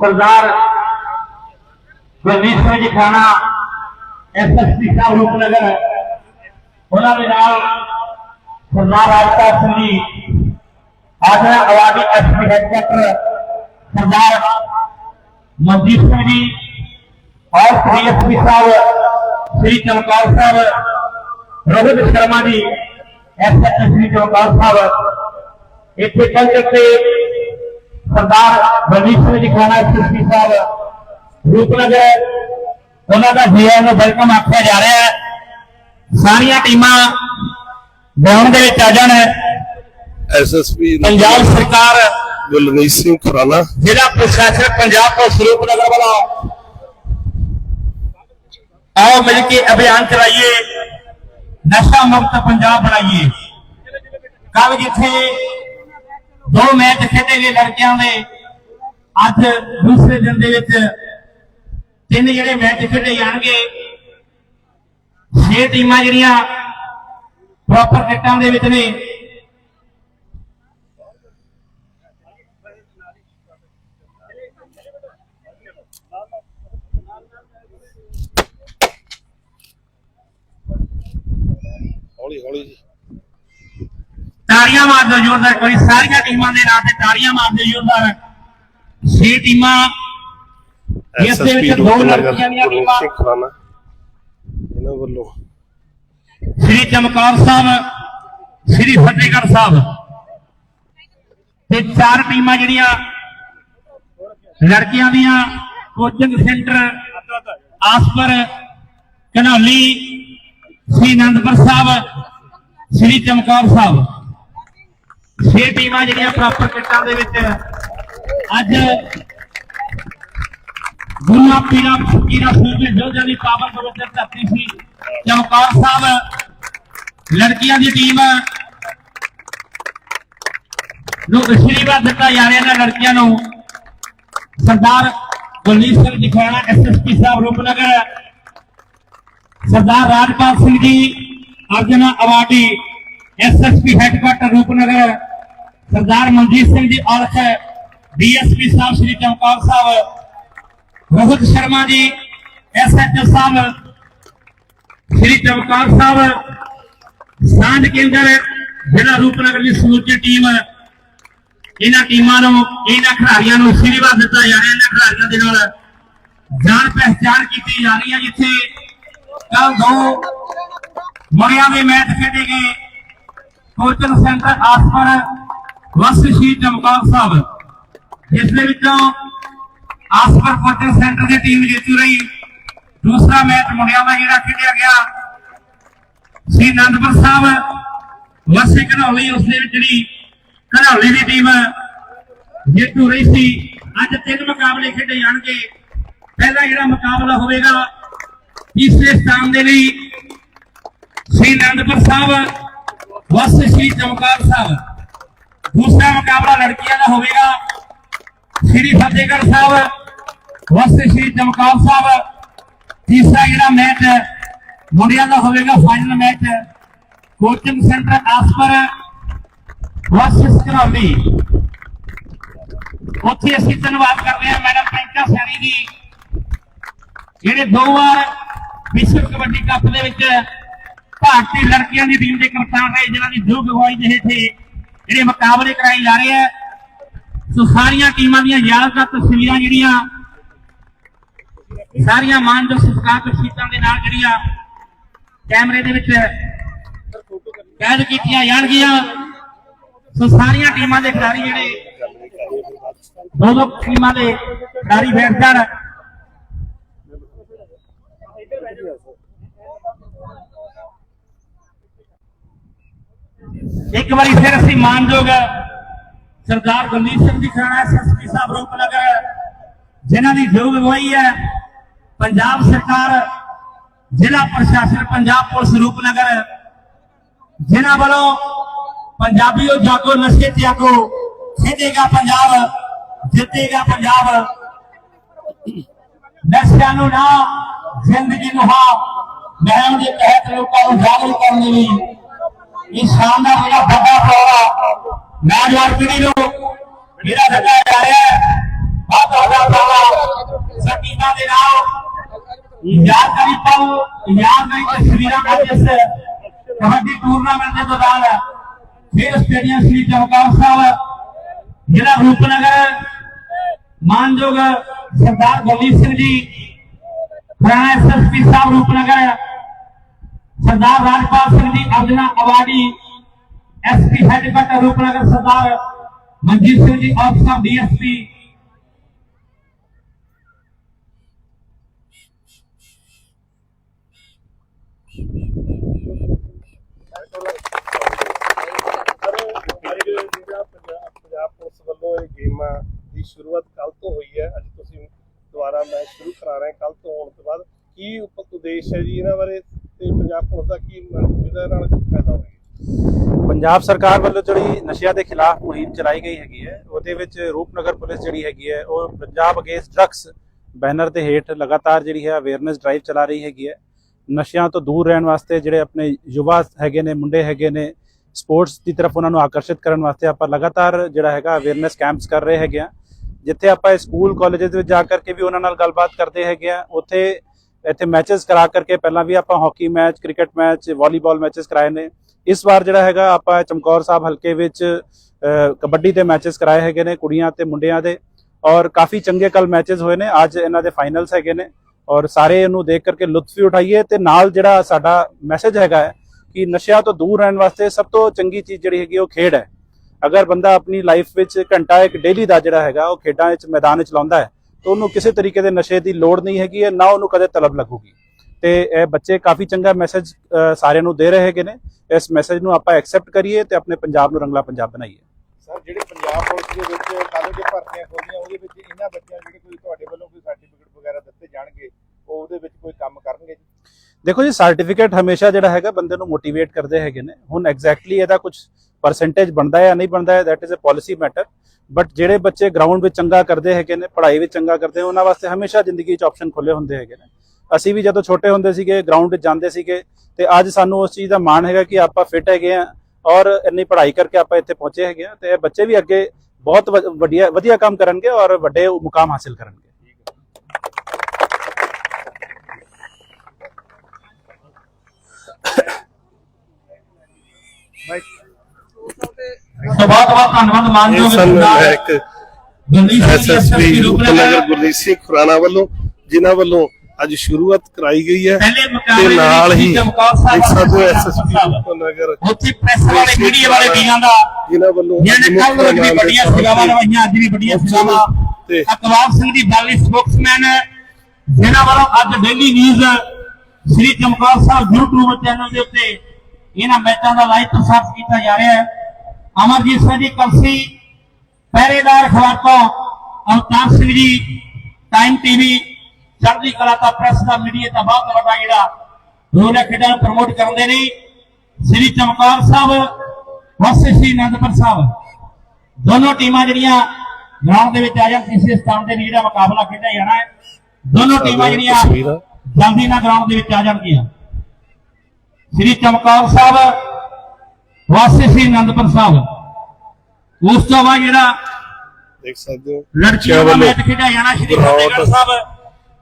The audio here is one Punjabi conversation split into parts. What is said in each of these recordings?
ਸਰਦਾਰ ਗੁਰਮੀਤ ਸਿੰਘ ਜੀ ਖਾਣਾ ਐਸਐਸਪੀ ਸਾਹਿਬ ਰੂਪਨਗਰ। ਉਹਨਾਂ ਦੇ ਨਾਲ ਸਰਦਾਰ ਰਾਜਪਾਲ ਸਿੰਘ ਜੀ। ਆਜਾ awardee SP headquarter Sardar Manjit Singh ji ਔਰ ਸ੍ਰੀ ਐਸਪੀ ਸਾਹਿਬ, ਸ੍ਰੀ ਚਮਕੌਰ ਸਾਹਿਬ, ਰੋਹਿਤ ਸ਼ਰਮਾ ਜੀ ਐਸਐਸਪੀ ਸ੍ਰੀ ਚਮਕੌਰ ਸਾਹਿਬ। ਇੱਥੇ ਪਹੁੰਚ ਕੇ ਸਰਦਾਰ ਰਣਜੀਤ ਸਿੰਘ ਜੀ ਖਾਨਾ ਐਸਐਸਪੀ ਸਾਹਿਬ ਰੂਪਨਗਰ। ਉਹਨਾਂ ਦਾ ਜੀਆਰ ਨੂੰ ਵੈਲਕਮ ਆਖਿਆ ਜਾ ਰਿਹਾ ਹੈ। ਸਾਰੀਆਂ ਟੀਮਾਂ ਗਰਾਊਂਡ ਦੇ ਵਿੱਚ ਆ ਜਾਣ। ਐਸਐਸਪੀ ਪੰਜਾਬ ਸਰਕਾਰ ਗੁਲਨੀਤ ਸਿੰਘ ਖੁਰਾਨਾ। ਜ਼ਿਲ੍ਹਾ ਪ੍ਰਸ਼ਾਸਨ ਪੰਜਾਬ ਤੋਂ ਸਰੂਪਨਗਰ ਵੱਲੋਂ। ਆਓ ਮਿਲ ਕੇ ਅਭਿਆਨ ਚਲਾਈਏ। ਨਸ਼ਾ ਮੁਕਤ ਪੰਜਾਬ ਬਣਾਈਏ। ਕੱਲ ਜਿੱਥੇ ਦੋ ਮੈਚ ਖੇਡੇ ਗਏ ਲੜਕਿਆਂ ਦੇ। ਅੱਜ ਦੂਸਰੇ ਦਿਨ ਦੇ ਵਿੱਚ ਤਿੰਨ ਜਿਹੜੇ ਮੈਚ ਖੇਡੇ ਜਾਣਗੇ। ਛੇ ਟੀਮਾਂ ਜਿਹੜੀਆਂ ਪ੍ਰੋਪਰ ਕਿੱਟਾਂ ਦੇ ਵਿੱਚ ਨੇ। ਹੌਲੀ ਹੌਲੀ ਜੀ। ਤਾੜੀਆਂ ਮਾਰ ਦਿਓ ਜ਼ੋਰਦਾਰ ਕੋਈ ਸਾਰੀਆਂ ਟੀਮਾਂ ਦੇ ਨਾਂ ਤੇ ਤਾੜੀਆਂ ਮਾਰ ਦਿਓ ਜ਼ੋਰਦਾਰ ਛੇ ਟੀਮਾਂ ਇਸ ਦੇ ਵਿੱਚ ਦੋ ਲੜਕੀਆਂ ਦੀਆਂ ਟੀਮਾਂ। ਇਹਨਾਂ ਵੱਲੋਂ। ਸ੍ਰੀ ਚਮਕੌਰ ਸਾਹਿਬ ਸ੍ਰੀ ਫਤਿਹਗੜ੍ਹ ਸਾਹਿਬ। ਤੇ ਚਾਰ ਟੀਮਾਂ ਜਿਹੜੀਆਂ ਲੜਕੀਆਂ ਦੀਆਂ ਕੋਚਿੰਗ ਸੈਂਟਰ ਆਸਪਰ ਕਨੌਲੀ ਸ੍ਰੀ ਅਨੰਦਪੁਰ ਸਾਹਿਬ ਸ੍ਰੀ ਚਮਕੌਰ ਸਾਹਿਬ। ਛੇ ਟੀਮਾਂ ਜਿਹੜੀਆਂ ਪ੍ਰੋਪਰ ਕਿੱਟਾਂ ਦੇ ਵਿੱਚ ਅੱਜ ਗੁਰਨਾ ਪੀਰਾ ਫਕੀਰਾ ਸੂਬੇ ਜੋਧਿਆਂ ਦੀ ਪਾਵਨ ਪਵਿੱਤਰ ਧਰਤੀ ਸੀ, ਚਮਕੌਰ ਸਾਹਿਬ, ਲੜਕੀਆਂ ਦੀ ਟੀਮ ਨੂੰ ਅਸ਼ੀਰਵਾਦ ਦਿੱਤਾ ਜਾ ਰਿਹਾ ਇਹਨਾਂ ਲੜਕੀਆਂ ਨੂੰ। ਸਰਦਾਰ ਗੁਰਲੀਤ ਸਿੰਘ ਦਿਖਾਣਾ SSP sahib, Rupnagar. Sardar Rajpal Singh ji, Arjuna awardee SSP headquarter Rupnagar. Sardar Manjit Singh ji Aulakh DSP sahib Shri Chamkaur Sahib, Rohit Sharma ji, SHO sahib, ਸ੍ਰੀ ਚਮਕੌਰ ਸਾਹਿਬ, ਸਾਂਝ ਕੇਂਦਰ ਜਿਹੜਾ ਰੂਪਨਗਰ ਦੀ ਸਮੁੱਚੀ ਟੀਮ, ਇਹਨਾਂ ਟੀਮਾਂ ਨੂੰ, ਇਹਨਾਂ ਖਿਡਾਰੀਆਂ ਨੂੰ ਅਸ਼ੀਰਵਾਦ ਦਿੱਤਾ ਜਾ ਰਿਹਾ, ਇਹਨਾਂ ਖਿਡਾਰੀਆਂ ਦੇ ਨਾਲ ਜਾਣ ਪਹਿਚਾਣ ਕੀਤੀ ਜਾ ਰਹੀ ਹੈ, ਜਿੱਥੇ ਕੱਲ ਦੋ ਮੁੰਡਿਆਂ ਦੇ ਮੈਚ ਖੇਡੇ ਗਏ। ਕੋਚਿੰਗ ਸੈਂਟਰ ਆਸਪਰ ਵਸਤ ਸ਼੍ਰੀ ਚਮਕੌਰ ਸਾਹਿਬ, ਜਿਸ ਦੇ ਵਿੱਚੋਂ ਆਸਪਰ ਕੋਚਿੰਗ ਸੈਂਟਰ ਦੀ ਟੀਮ ਜੇਤੂ ਰਹੀ। ਦੂਸਰਾ ਮੈਚ ਮੁੰਡਿਆਂ ਦਾ ਜਿਹੜਾ ਖੇਡਿਆ ਗਿਆ, ਸ੍ਰੀ ਅਨੰਦਪੁਰ ਸਾਹਿਬ, ਵਸੇ ਘਨੌਲੀ, ਉਸ ਦੇ ਵਿੱਚ ਜਿਹੜੀ ਘਨੌਲੀ ਦੀ ਟੀਮ ਜੇਤੂ ਰਹੀ ਸੀ। ਅੱਜ ਤਿੰਨ ਮੁਕਾਬਲੇ ਖੇਡੇ ਜਾਣਗੇ। ਪਹਿਲਾ ਜਿਹੜਾ ਮੁਕਾਬਲਾ ਹੋਵੇਗਾ ਤੀਸਰੇ ਸਥਾਨ ਦੇ ਲਈ ਸ੍ਰੀ ਅਨੰਦਪੁਰ ਸਾਹਿਬ ਵਸਤ ਸ਼੍ਰੀ ਚਮਕੌਰ ਸਾਹਿਬ। ਦੂਸਰਾ ਮੁਕਾਬਲਾ ਲੜਕੀਆਂ ਦਾ ਹੋਵੇਗਾ। ਸ੍ਰੀ ਫਤਿਹਗੜ੍ਹ ਸਾਹਿਬ ਵਸਤ ਸ਼੍ਰੀ ਚਮਕੌਰ ਸਾਹਿਬ, ਤੀਸਰਾ ਜਿਹੜਾ ਮੈਚ ਮੁੰਡਿਆਂ ਦਾ ਹੋਵੇਗਾ final match. Coaching centre Aspar ਵਸਤ Ghanauli ਉੱਥੇ ਅਸੀਂ ਧੰਨਵਾਦ ਕਰਦੇ ਹਾਂ ਮੈਡਮ ਪੈਂਕਾ ਸੈਣੀ ਜੀ, ਜਿਹੜੇ ਦੋ ਵਾਰ ਵਿਸ਼ਵ ਕਬੱਡੀ ਕੱਪ ਦੇ ਵਿੱਚ ਭਾਰਤੀ ਲੜਕੀਆਂ ਦੀ ਟੀਮ ਦੇ ਕਪਤਾਨ ਰਹੇ, ਜਿਨ੍ਹਾਂ ਦੀ ਦੋ ਗਵਾਈ ਦੇ ਹੇਠੇ ਜਿਹੜੇ ਮੁਕਾਬਲੇ ਕਰਾਏ ਜਾ ਰਹੇ ਆ, ਸੋ ਸਾਰੀਆਂ ਟੀਮਾਂ ਦੀਆਂ ਯਾਦਗਾਰ ਤਸਵੀਰਾਂ ਜਿਹੜੀਆਂ, ਸਾਰੀਆਂ ਮਾਨਯੋਗ ਸਤਿਕਾਰ ਤਸਵੀਰਾਂ ਦੇ ਨਾਲ ਜਿਹੜੀਆਂ ਕੈਮਰੇ ਦੇ ਵਿੱਚ ਕੈਦ ਕੀਤੀਆਂ ਜਾਣਗੀਆਂ, ਸੋ ਸਾਰੀਆਂ ਟੀਮਾਂ ਦੇ ਖਿਡਾਰੀ ਜਿਹੜੇ ਦੋ ਦੋ ਟੀਮਾਂ ਦੇ ਖਿਡਾਰੀ ਬੈਠ ਜਾਣ। ਇੱਕ ਵਾਰੀ ਫਿਰ ਅਸੀਂ ਮਾਨਯੋਗ ਸਰਦਾਰ ਗੁਰਦੀਪ ਸਿੰਘ ਜੀ ਖਰਾਣਾ ਐਸਐਸਪੀ ਸਾਹਿਬ ਰੂਪਨਗਰ, ਜਿਨ੍ਹਾਂ ਦੀ ਜੋ ਅਗਵਾਈ ਹੈ, ਪੰਜਾਬ ਸਰਕਾਰ, ਜ਼ਿਲ੍ਹਾ ਪ੍ਰਸ਼ਾਸਨ, ਪੰਜਾਬ ਪੁਲਿਸ ਰੂਪਨਗਰ, ਜਿਨ੍ਹਾਂ ਵੱਲੋਂ ਪੰਜਾਬੀਓ ਜਾਗੋ ਨਸ਼ੇ ਤਿਆਗੋ ਖੇਡੇਗਾ ਪੰਜਾਬ, ਜਿੱਤੇਗਾ ਪੰਜਾਬ। ਨਸ਼ਿਆਂ ਨੂੰ ਨਾ ਜ਼ਿੰਦਗੀ ਨੂੰ ਹਾਂ, ਮਹਿਮ ਦੇ ਤਹਿਤ ਲੋਕਾਂ ਨੂੰ ਜਾਗਰੂਕ ਕਰਨ ਲਈ ఈ సాందామైన భద్రపడ నాడువాడిలో मेरा सरकार है। बात होगा बाबा सकीना दे रहा याद नहीं पाओ याद नहीं कि श्रीराम राज्य कबड्डी टूर्नामेंट तो डाल फिर स्टेडियम श्री चौकाम साहब जिला रूपनगर मानजोग सरदार गोविंद सिंह जी। पुराना एस एस पी साहब Rupnagar Sardar Rajpal Singh ji, Arjuna awardee SP headquarter Rupnagar Sardar Manjit Singh ji, officer DSP Punjab police ਵੱਲੋਂ ਇਹ ਗੇਮਾਂ ਦੀ ਸ਼ੁਰੂਆਤ ਕੱਲ ਤੋਂ ਹੋਈ ਹੈ। ਅੱਜ ਤੁਸੀਂ ਦੁਬਾਰਾ ਮੈਚ ਸ਼ੁਰੂ ਕਰਾ ਰਹੇ ਕੱਲ ਤੋਂ ਹੋਣ ਤੋਂ ਬਾਅਦ ਕੀ ਉਪ- ਉਦੇਸ਼ ਹੈ ਜੀ? ਇਹਨਾਂ ਬਾਰੇ ਤੇ ਪੰਜਾਬ ਪੁਲਿਸ ਦਾ ਕੀ ਮ- ਇਹਦੇ ਨਾਲ ਫਾਇਦਾ ਹੋਵੇਗਾ ਪੰਜਾਬ ਸਰਕਾਰ ਵੱਲੋਂ ਜਿਹੜੀ ਨਸ਼ਿਆਂ ਦੇ ਖਿਲਾਫ ਮੁਹਿੰਮ ਚਲਾਈ ਗਈ ਹੈਗੀ ਹੈ, ਉਹਦੇ ਵਿੱਚ ਰੂਪਨਗਰ ਪੁਲਿਸ ਜਿਹੜੀ ਹੈਗੀ ਹੈ, ਉਹ ਪੰਜਾਬ ਅਗੇਂਸਟ ਡਰੱਗਸ ਬੈਨਰ ਦੇ ਹੇਠ ਲਗਾਤਾਰ ਜਿਹੜੀ ਹੈ ਅਵੇਅਰਨੈਸ ਡਰਾਈਵ ਚਲਾ ਰਹੀ ਹੈਗੀ ਹੈ। ਨਸ਼ਿਆਂ ਤੋਂ ਦੂਰ ਰਹਿਣ ਵਾਸਤੇ ਜਿਹੜੇ ਆਪਣੇ ਯੁਵਾ ਹੈਗੇ ਨੇ, ਮੁੰਡੇ ਹੈਗੇ ਨੇ ਸਪੋਰਟਸ ਦੀ ਤਰਫ ਉਹਨਾਂ ਨੂੰ ਆਕਰਸ਼ਿਤ ਕਰਨ ਵਾਸਤੇ ਆਪਾਂ ਲਗਾਤਾਰ ਜਿਹੜਾ ਹੈਗਾ ਅਵੇਅਰਨੈਸ ਕੈਂਪਸ ਕਰ ਰਹੇ ਹੈਗੇ ਆ ਜਿੱਥੇ ਆਪਾਂ ਸਕੂਲ ਕਾਲਜਸ ਵਿੱਚ ਜਾ ਕਰਕੇ ਵੀ ਉਹਨਾਂ ਨਾਲ ਗੱਲਬਾਤ ਕਰਦੇ ਹੈਗੇ ਆ ਉੱਥੇ ਇੱਥੇ ਮੈਚਸ ਕਰਾ ਕਰਕੇ ਪਹਿਲਾਂ ਵੀ ਆਪਾਂ hockey match, cricket match, volleyball matches ਕਰਾਏ ਨੇ। ਇਸ ਵਾਰ ਜਿਹੜਾ ਹੈਗਾ ਆਪਾਂ ਚਮਕੌਰ ਸਾਹਿਬ ਹਲਕੇ ਵਿੱਚ ਕਬੱਡੀ ਦੇ ਮੈਚਸ ਕਰਾਏ ਹੈਗੇ ਨੇ ਕੁੜੀਆਂ ਤੇ ਮੁੰਡਿਆਂ ਦੇ। ਔਰ ਕਾਫੀ ਚੰਗੇ ਕੱਲ ਮੈਚਸ ਹੋਏ ਨੇ। ਅੱਜ ਇਹਨਾਂ ਦੇ ਫਾਈਨਲਸ ਹੈਗੇ ਨੇ। ਔਰ ਸਾਰੇ ਇਹਨੂੰ ਦੇਖ ਕਰਕੇ ਲੁਤਫ ਵੀ ਉਠਾਈਏ ਤੇ ਨਾਲ ਜਿਹੜਾ ਸਾਡਾ ਮੈਸੇਜ ਹੈਗਾ ਹੈ ਕਿ ਨਸ਼ਿਆਂ ਤੋਂ ਦੂਰ ਰਹਿਣ ਵਾਸਤੇ ਸਭ ਤੋਂ ਚੰਗੀ ਚੀਜ਼ ਜਿਹੜੀ ਹੈਗੀ ਉਹ ਖੇਡ ਹੈ। ਅਗਰ ਬੰਦਾ ਆਪਣੀ ਲਾਈਫ ਵਿੱਚ ਘੰਟਾ ਇੱਕ ਡੇਲੀ ਦਾ ਜਿਹੜਾ ਹੈਗਾ ਉਹ ਖੇਡਾਂ ਵਿੱਚ ਮੈਦਾਨ ਵਿੱਚ ਲਾਉਂਦਾ ਹੈ ਤਾਂ ਉਹਨੂੰ ਕਿਸੇ ਤਰੀਕੇ ਦੇ ਨਸ਼ੇ ਦੀ ਲੋੜ ਨਹੀਂ ਹੈਗੀ ਹੈ ਨਾ ਉਹਨੂੰ ਕਦੇ ਤਲਬ ਲੱਗੂਗੀ। ਤੇ ਇਹ ਬੱਚੇ ਕਾਫੀ ਚੰਗਾ ਮੈਸੇਜ ਸਾਰਿਆਂ ਨੂੰ ਦੇ ਰਹੇ ਹੈਗੇ ਨੇ। ਇਸ ਮੈਸੇਜ ਨੂੰ ਆਪਾਂ ਐਕਸੈਪਟ ਕਰੀਏ ਤੇ ਆਪਣੇ ਪੰਜਾਬ ਨੂੰ ਰੰਗਲਾ ਪੰਜਾਬ ਬਣਾਈਏ। ਸਰ ਜਿਹੜੇ ਪੰਜਾਬ ਪੁਲਿਸ ਦੇ ਵਿੱਚ ਕੱਲ੍ਹ ਦੇ ਭਰਤੀਆਂ ਖੋਲੀਆਂ ਉਹਦੇ ਵਿੱਚ ਇਹਨਾਂ ਬੱਚਿਆਂ ਜਿਹੜੇ ਕੋਈ ਤੁਹਾਡੇ ਵੱਲੋਂ ਕੋਈ ਸਰਟੀਫਿਕੇਟ ਵਗੈਰਾ ਦਿੱਤੇ ਜਾਣਗੇ ਉਹ ਉਹਦੇ ਵਿੱਚ ਕੋਈ ਕੰਮ ਕਰਨਗੇ ਜੀ? ਦੇਖੋ ਜੀ ਸਰਟੀਫਿਕੇਟ ਹਮੇਸ਼ਾ ਜਿਹੜਾ ਹੈਗਾ ਬੰਦੇ ਨੂੰ ਮੋਟੀਵੇਟ ਕਰਦੇ ਹੈਗੇ ਨੇ। ਹੁਣ ਐਗਜ਼ੈਕਟਲੀ ਇਹਦਾ ਕੁਝ ਪਰਸੈਂਟੇਜ ਬਣਦਾ ਹੈ ਨਹੀਂ ਬਣਦਾ ਹੈ that is a policy matter but ਜਿਹੜੇ ਬੱਚੇ ਗਰਾਊਂਡ ਵਿੱਚ ਚੰਗਾ ਕਰਦੇ ਹੈਗੇ ਨੇ, ਪੜ੍ਹਾਈ ਵਿੱਚ ਚੰਗਾ ਕਰਦੇ ਉਹਨਾਂ ਵਾਸਤੇ ਹਮੇਸ਼ਾ ਜ਼ਿੰਦਗੀ 'ਚ ਆਪਸ਼ਨ ਖੁੱਲੇ ਹੁੰਦੇ ਹੈਗੇ ਨੇ। ਅਸੀਂ ਵੀ ਜਦੋਂ ਛੋਟੇ ਹੁੰਦੇ ਸੀਗੇ ਗਰਾਊਂਡ 'ਚ ਜਾਂਦੇ ਸੀਗੇ, ਤੇ ਅੱਜ ਸਾਨੂੰ ਉਸ ਚੀਜ਼ ਦਾ ਮਾਣ ਹੈਗਾ ਕਿ ਆਪਾਂ ਫਿੱਟ ਹੈਗੇ ਆ ਔਰ ਇੰਨੀ ਪੜ੍ਹਾਈ ਕਰਕੇ ਆਪਾਂ ਇੱਥੇ ਪਹੁੰਚੇ ਹੈਗੇ ਆ ਤੇ ਬੱਚੇ ਵੀ ਅੱਗੇ ਬਹੁਤ ਵਧੀਆ ਵਧੀਆ ਕੰਮ ਕਰਨਗੇ ਔਰ ਵੱਡੇ ਮੁਕਾਮ ਹਾਸਿਲ ਕਰਨਗੇ। ਸੋ ਬਹੁਤ ਬਹੁਤ ਧੰਨਵਾਦ ਮਾਨਯੋਗ ਐਸਐਸਪੀ ਰੂਪਨਗਰ ਗੁਰਦੀਪ ਸਿੰਘ ਖੁਰਾਣਾ ਵੱਲੋਂ ਜਿਨ੍ਹਾਂ ਵੱਲੋਂ ਅੱਜ ਸ਼ੁਰੂਆਤ ਕਰਾਈ ਗਈ ਹੈ ਪਹਿਲੇ ਤੇ ਮੁਕਾਬਲੇ ਨਾਲ ਹੀ ਚਮਕੌਰ ਸਾਹਿਬ ਇੱਕ ਸਾਧੂ ਸਾਹਿਬ। ਐਸਐਸਪੀ ਰੂਪਨਗਰ ਉੱਥੇ ਪ੍ਰੈਸ ਵਾਲੇ ਮੀਡੀਆ ਵਾਲੇ ਵੀਰਾਂ ਦਾ ਜਿਨ੍ਹਾਂ ਵੱਲੋਂ ਜਿਹਨੇ ਕੱਲ ਮੁੱਖ ਵੀ ਮਹਿਮਾਨ ਦੇ ਵੱਡੀਆਂ ਤੌਰ ਸੇਵਾਵਾਂ ਤੇ ਨਿਭਾਈਆਂ ਅੱਜ ਵੀ ਵੱਡੀਆਂ ਉੱਥੇ ਸੇਵਾਵਾਂ। ਤੇ ਅਕਵਾਬ ਸਿੰਘ ਦੀ ਬਾਲੀ ਸਪੋਕਸਮੈਨ ਜਿਨ੍ਹਾਂ ਵੱਲੋਂ ਅੱਜ daily news Shri Chamkaur Sahib YouTube channel ਦੇ ਉੱਤੇ ਇਹਨਾਂ ਮੈਚਾਂ ਦਾ ਲਾਈਵ ਪ੍ਰਸਾਰਿਤ ਕੀਤਾ ਜਾ ਰਿਹਾ ਹੈ। ਅਮਰਜੀਤ ਸਿੰਘ ਜੀ ਕਲਸੀ ਪਹਿਰੇਦਾਰ ਖਵਾਤੋਂ ਅਵਤਾਰ ਸਿੰਘ ਜੀ ਟਾਈਮ ਟੀਵੀ ਚੜ੍ਹਦੀ ਕਲਾ ਦਾ ਪ੍ਰੈਸ ਦਾ ਮੀਡੀਆ ਦਾ ਬਹੁਤ ਵੱਡਾ ਜਿਹੜਾ ਰੋਲ ਖੇਡਾਂ ਨੂੰ ਪ੍ਰਮੋਟ ਕਰਦੇ ਨੇ ਸ੍ਰੀ ਚਮਕੌਰ ਸਾਹਿਬ ਵਸੇ ਸ੍ਰੀ ਅਨੰਦਪੁਰ ਸਾਹਿਬ ਦੋਨੋਂ ਟੀਮਾਂ ਜਿਹੜੀਆਂ ਗਰਾਊਂਡ ਦੇ ਵਿੱਚ ਆ ਜਾਣ ਤੀਸਰੇ ਸਥਾਨ ਤੇ ਵੀ ਜਿਹੜਾ ਮੁਕਾਬਲਾ ਖੇਡਿਆ ਜਾਣਾ ਹੈ। ਦੋਨੋਂ ਟੀਮਾਂ ਜਿਹੜੀਆਂ। ਜਲਦੀ ਨਾਲ ਗਰਾਊਂਡ ਦੇ ਵਿੱਚ ਆ ਜਾਣਗੀਆਂ। ਸ੍ਰੀ ਚਮਕੌਰ ਸਾਹਿਬ ਵਾਸੀ ਸ੍ਰੀ ਅਨੰਦਪੁਰ ਸਾਹਿਬ ਉਸ ਤੋਂ ਬਾਅਦ ਜਿਹੜਾ ਦੇਖ ਸਕਦੇ ਹੋ। ਲੜਕੀਆਂ ਦਾ ਵੱਲੋਂ ਮੈਚ ਖੇਡਿਆ ਜਾਣਾ ਸ੍ਰੀ ਫਤਿਹਗੜ੍ਹ ਸਾਹਿਬ।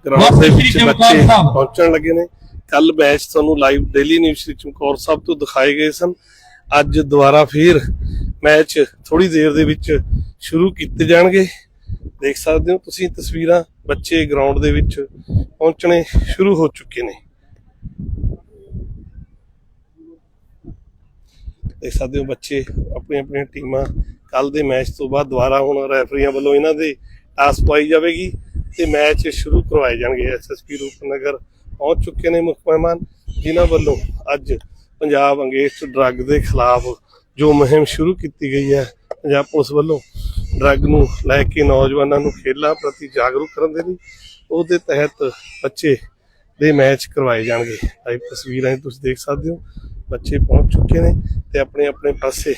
ਗਰਾਊਂਡ ਦੇ ਵਿੱਚ ਚਮਕੌਰ ਬੱਚੇ ਸਾਹਿਬ। ਪਹੁੰਚਣ ਲੱਗੇ ਨੇ। ਕੱਲ ਮੈਚ ਤੁਹਾਨੂੰ live daily news Shri Chamkaur Sahib ਤੋਂ ਦਿਖਾਏ ਗਏ ਸਨ। ਅੱਜ ਦੁਬਾਰਾ ਫੇਰ ਮੈਚ ਥੋੜੀ ਦੇਰ ਦੇ ਵਿੱਚ ਸ਼ੁਰੂ ਕੀਤੇ ਜਾਣਗੇ। ਦੇਖ ਸਕਦੇ ਹੋ ਤੁਸੀਂ ਤਸਵੀਰਾਂ ਬੱਚੇ ਗਰਾਊਂਡ ਦੇ ਵਿੱਚ ਪਹੁੰਚਣੇ ਸ਼ੁਰੂ ਹੋ ਚੁੱਕੇ ਨੇ। ਦੇਖ ਸਕਦੇ ਹੋ ਬੱਚੇ ਆਪਣੀਆਂ ਆਪਣੀਆਂ ਟੀਮਾਂ ਕੱਲ ਦੇ ਮੈਚ ਤੋਂ ਬਾਅਦ ਦੁਬਾਰਾ ਹੁਣ ਰੈਫਰੀਆਂ ਵੱਲੋਂ ਇਹਨਾਂ ਦੇ ਟਾਸ ਪਾਈ ਜਾਵੇਗੀ ਤੇ ਮੈਚ ਸ਼ੁਰੂ ਕਰਵਾਏ ਜਾਣਗੇ। ਐਸਐਸਪੀ ਰੂਪਨਗਰ ਪਹੁੰਚ ਚੁੱਕੇ ਨੇ ਮੁੱਖ ਮਹਿਮਾਨ, ਜਿਨ੍ਹਾਂ ਵੱਲੋਂ ਅੱਜ ਪੰਜਾਬ ਅੰਗੇਸਟ ਡਰੱਗ ਦੇ ਖਿਲਾਫ ਜੋ ਮੁਹਿੰਮ ਸ਼ੁਰੂ ਕੀਤੀ ਗਈ ਹੈ, ਪੰਜਾਬ ਪੁਲਿਸ ਵੱਲੋਂ ਡਰੱਗ ਨੂੰ ਲੈ ਕੇ ਨੌਜਵਾਨਾਂ ਨੂੰ ਖੇਲਾਂ ਪ੍ਰਤੀ ਜਾਗਰੂਕ ਕਰਨ ਦੇ ਲਈ, ਉਹਦੇ ਤਹਿਤ ਬੱਚੇ ਦੇ ਮੈਚ ਕਰਵਾਏ ਜਾਣਗੇ। ਲਾਈਵ ਤਸਵੀਰਾਂ ਤੁਸੀਂ ਦੇਖ ਸਕਦੇ ਹੋ। ਬੱਚੇ ਪਹੁੰਚ ਚੁੱਕੇ ਨੇ ਤੇ ਆਪਣੇ ਆਪਣੇ ਪਾਸੇ